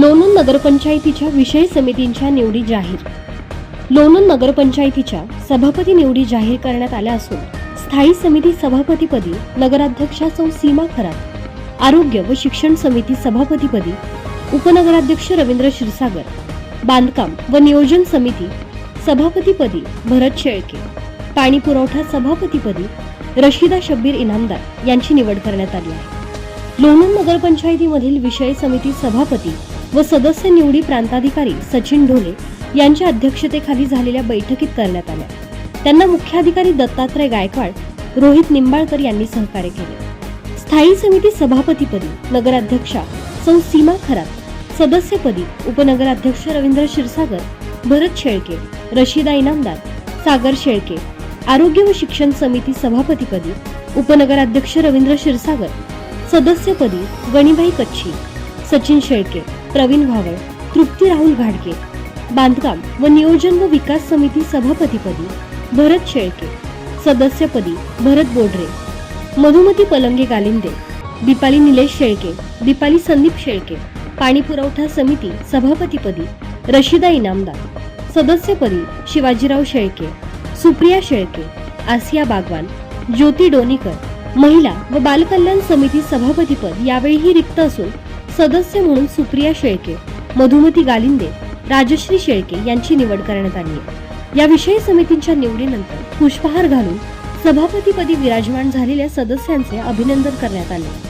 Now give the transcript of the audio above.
लोणंद नगरपंचायतीच्या विषय समितींच्या निवडी जाहीर. लोणंद नगरपंचायतीच्या सभापती निवडी जाहीर करण्यात आल्या असून स्थायी समिती सभापतीपदी नगराध्यक्षा सौ सीमा खरात आरोग्य व शिक्षण समिती सभापतीपदी उपनगराध्यक्ष रवींद्र क्षीरसागर बांधकाम व नियोजन समिती सभापतीपदी भरत शेळके पाणी पुरवठा सभापतीपदी रशिदा शब्बीर इनामदार यांची निवड करण्यात आली आहे. लोणंद नगरपंचायतीमधील विषय समिती सभापती व सदस्य निवडी प्रांताधिकारी सचिन ढोले यांच्या अध्यक्षतेखाली झालेल्या बैठकीत करण्यात आल्या. त्यांना मुख्याधिकारी दत्तात्रय गायकवाड रोहित निंबाळकर यांनी सहकार्य केले. स्थायी समिती सभापतीपदी नगराध्यक्षा सौ सीमा खरात सदस्यपदी उपनगराध्यक्ष रवींद्र क्षीरसागर भरत शेळके रशिदा इनामदार सागर शेळके आरोग्य व शिक्षण समिती सभापतीपदी उपनगराध्यक्ष रवींद्र क्षीरसागर सदस्यपदी गणिबाई कच्छी सचिन शेळके प्रवीण भावळ तृप्ती राहुल घाडगे. बांधकाम व नियोजन व विकास समिती सभापतीपदी भरत शेळके सदस्यपदी भरत बोडरे. मधुमती पलंगे गालिंदे दीपाली निलेश शेळके दीपाली संदीप शेळके. पाणी पुरवठा समिती सभापतीपदी रशिदा इनामदार. सदस्यपदी शिवाजीराव शेळके सुप्रिया शेळके आसिया बागवान ज्योती डोनीकर महिला व बालकल्याण समिती सभापतीपद यावेळीही रिक्त असून सदस्य म्हणून सुप्रिया शेळके मधुमती गालिंदे राजश्री शेळके यांची निवड करण्यात आली आहे. या विषय समितींच्या निवडीनंतर पुष्पहार घालून सभापतीपदी विराजमान झालेल्या सदस्यांचे अभिनंदन करण्यात आले.